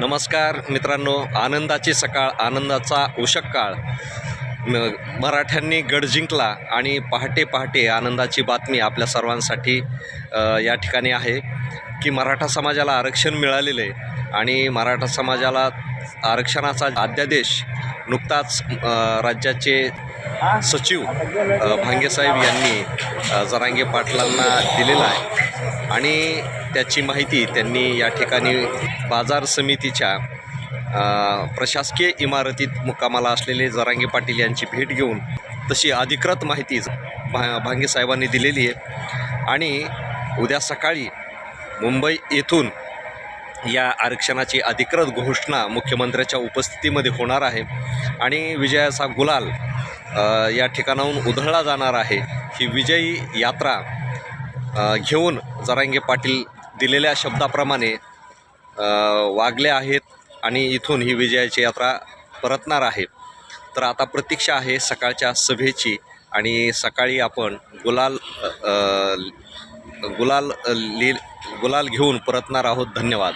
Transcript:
नमस्कार मित्रांनो आनंदाची सकाळ आनंदाचा उषक काळ. मराठ्यांनी गड जिंकला आणि पहाटे पहाटे आनंदाची बातमी आपल्या सर्वांसाठी या ठिकाणी आहे की मराठा समाजाला आरक्षण मिळालेलं आहे आणि मराठा समाजाला आरक्षणाचा अध्यादेश नुकताच राज्याचे सचिव भांगेसाहेब यांनी जरांगे पाटलांना दिलेला आहे. आणि त्याची माहिती त्यांनी या ठिकाणी बाजार समितीच्या प्रशासकीय इमारतीत मुक्कामाला असलेले जरांगे पाटील यांची भेट घेऊन तशी अधिकृत माहिती भा भांगेसाहेबांनी दिलेली आहे. आणि उद्या सकाळी मुंबई येथून या आरक्षणाची अधिकृत घोषणा मुख्यमंत्र्याच्या उपस्थितीमध्ये होणार आहे. आणि विजयाचा गुलाल या ठिकाणाहून उधळला जाणार आहे. ही विजयी यात्रा घेऊन जरांगे पाटील दिलेल्या शब्दाप्रमाणे वागले आहेत आणि इथून ही विजयाची यात्रा परतणार आहे. तर आता प्रतीक्षा आहे सकाळच्या सभेची आणि सकाळी आपण गुलाल गुलाल अ, गुलाल घेऊन परतणार आहोत. धन्यवाद.